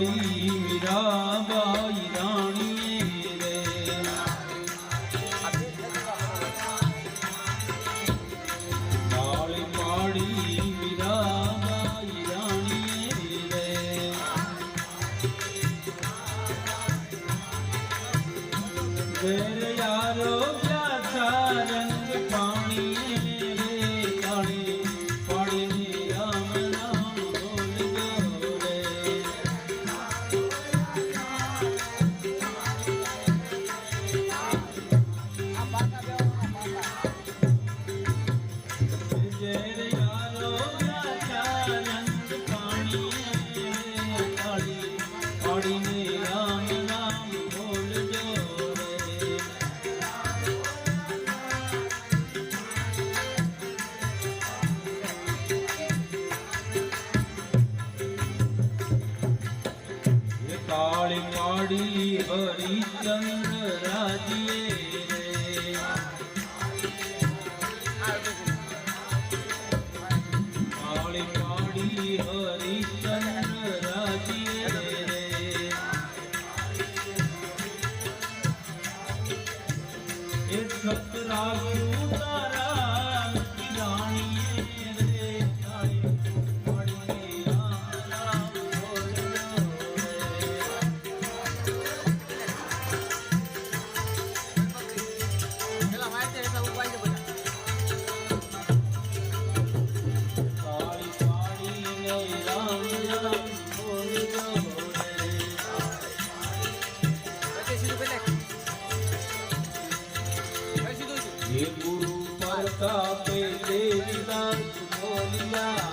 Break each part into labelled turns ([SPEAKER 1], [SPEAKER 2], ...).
[SPEAKER 1] ಮಾಡಿ हरी हरी કાપે દેવી દાસ મોલિયા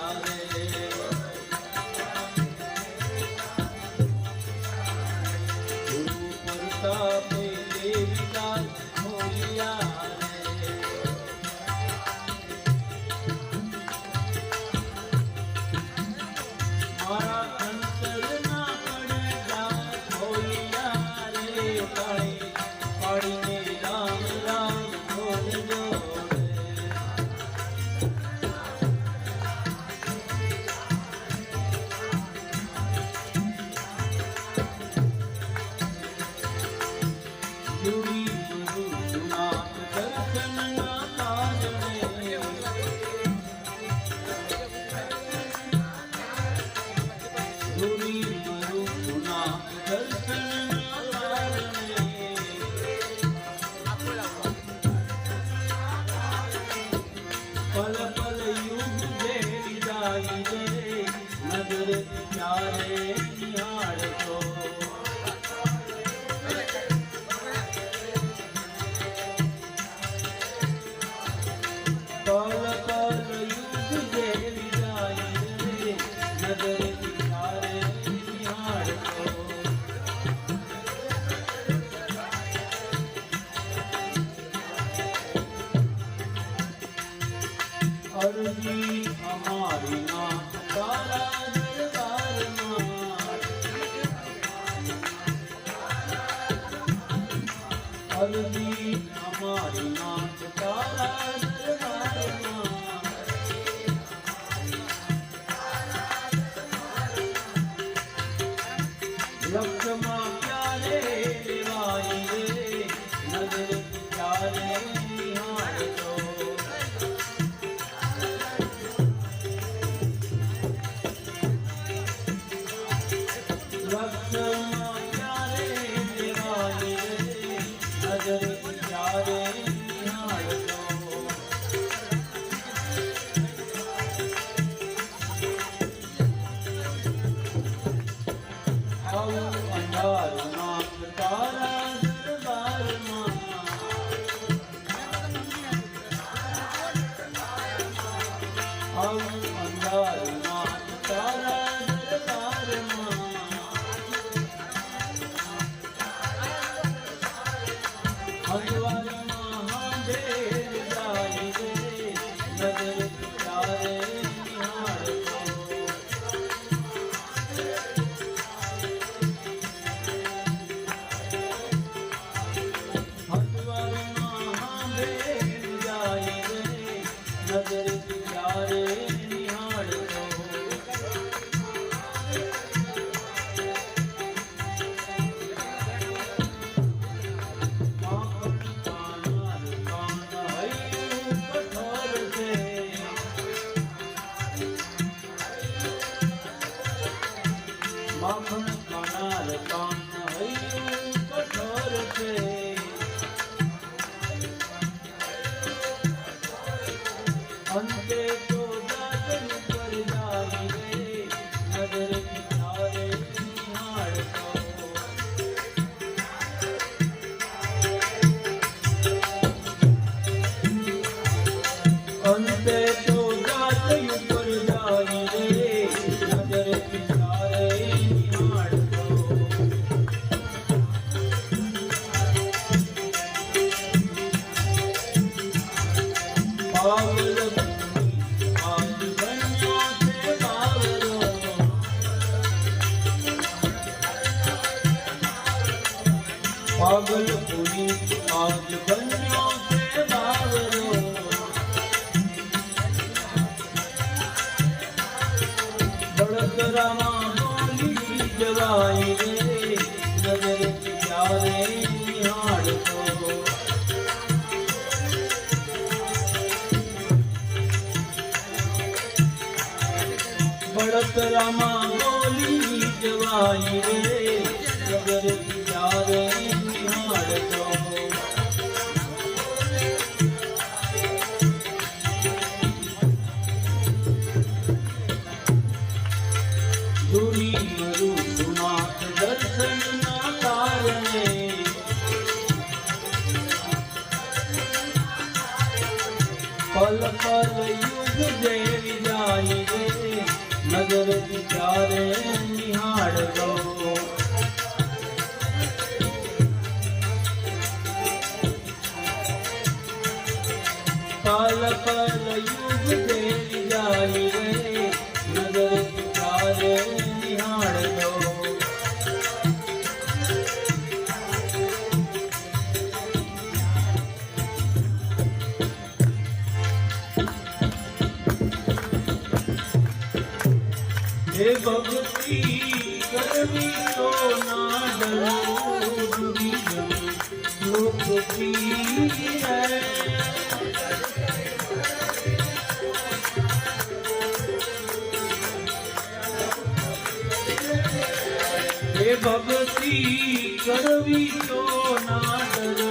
[SPEAKER 1] ભગવાન મહાદેવ જાય રે નજર Ramadan ah હે ભક્તિ કરવી તો ના ડરો. લોકપ્રિય હે ભક્તિ કરવી તો ના ડરો.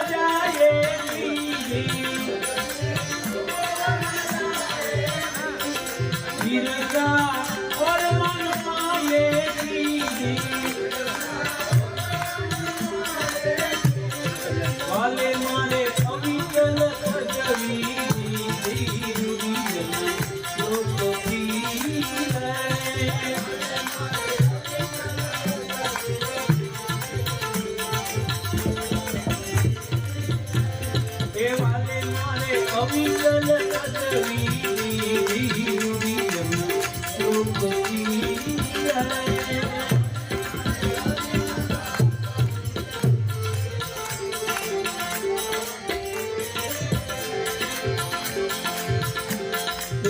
[SPEAKER 1] ગીરજા પરમન પાયે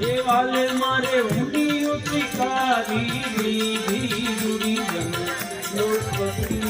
[SPEAKER 1] એ વાલે મારે ઊંડી ઉતિકારી લીધી દુરી જન લોકપતિ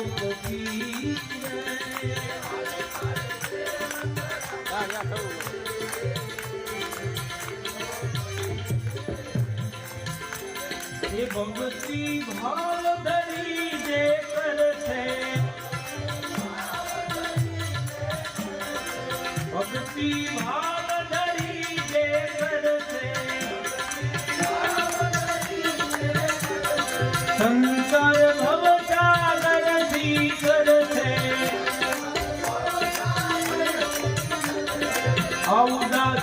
[SPEAKER 1] લોક પીરે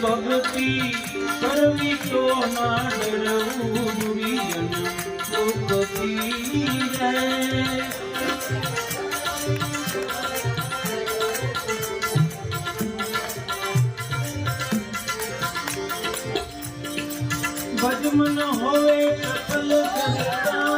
[SPEAKER 1] ભક્તિ કરવી તો ના ડરવું દુર્યન રે ભજમન હોય સફલ જગતા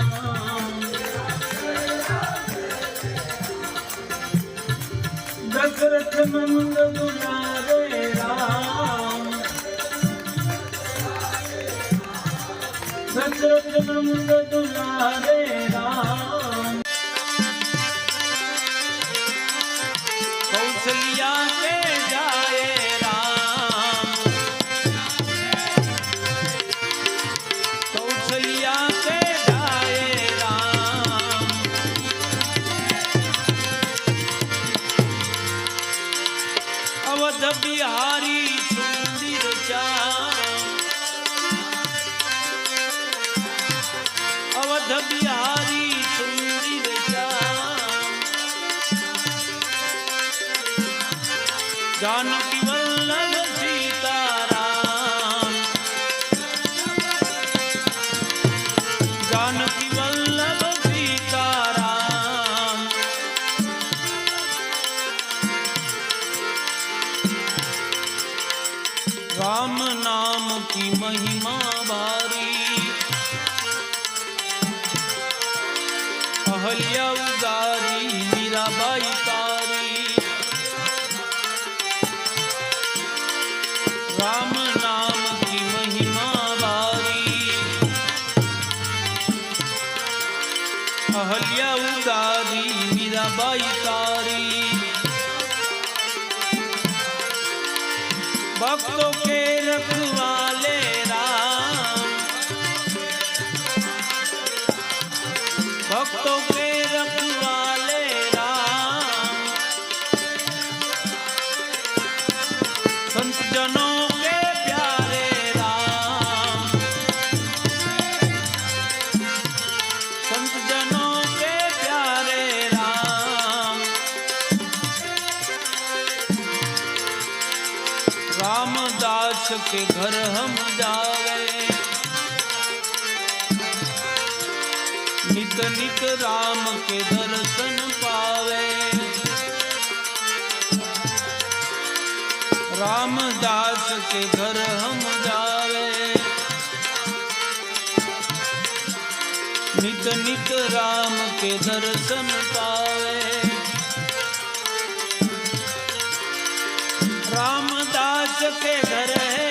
[SPEAKER 1] रथ मंद दुलारे राम। सतर मंद दुलारे
[SPEAKER 2] મધ બિહારી સુંદર અવધ બિહારી સુંદર જાનકી ઢોલિયા ઉગારી મીરાબાઈ તારી. રામ નામ કી મહિમા વારી. અહલ્યા ઉગારી મીરાબાઈ ભક્તો કે રખું के
[SPEAKER 1] घर हम जावे। नित नित राम के दर्शन पावे। राम दास के घर हम जावे। नित नित राम के दर्शन पावे। राम दास सबके घर है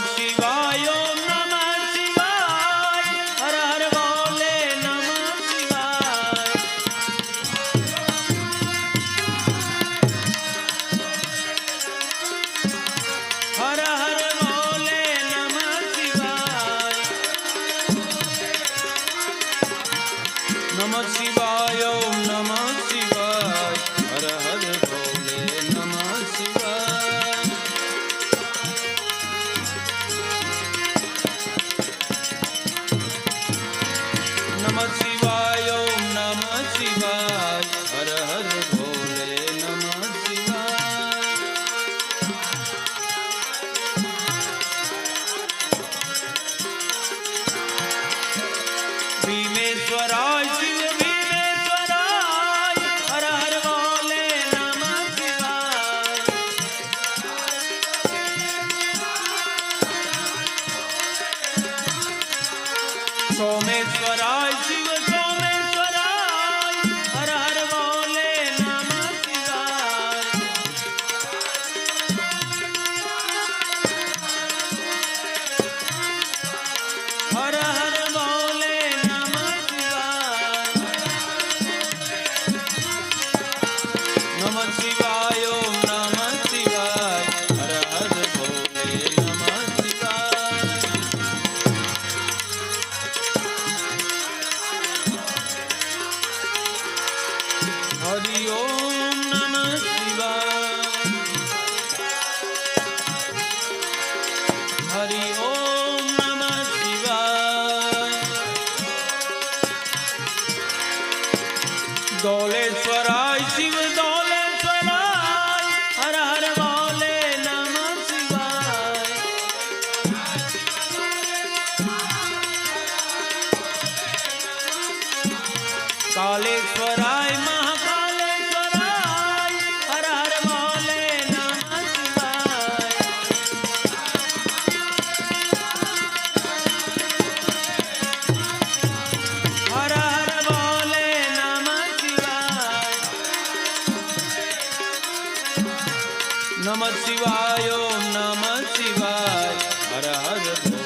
[SPEAKER 1] Shiva. સોમેશ્વરાય શિવ નમ શિવાય નમ શિવાય હર હર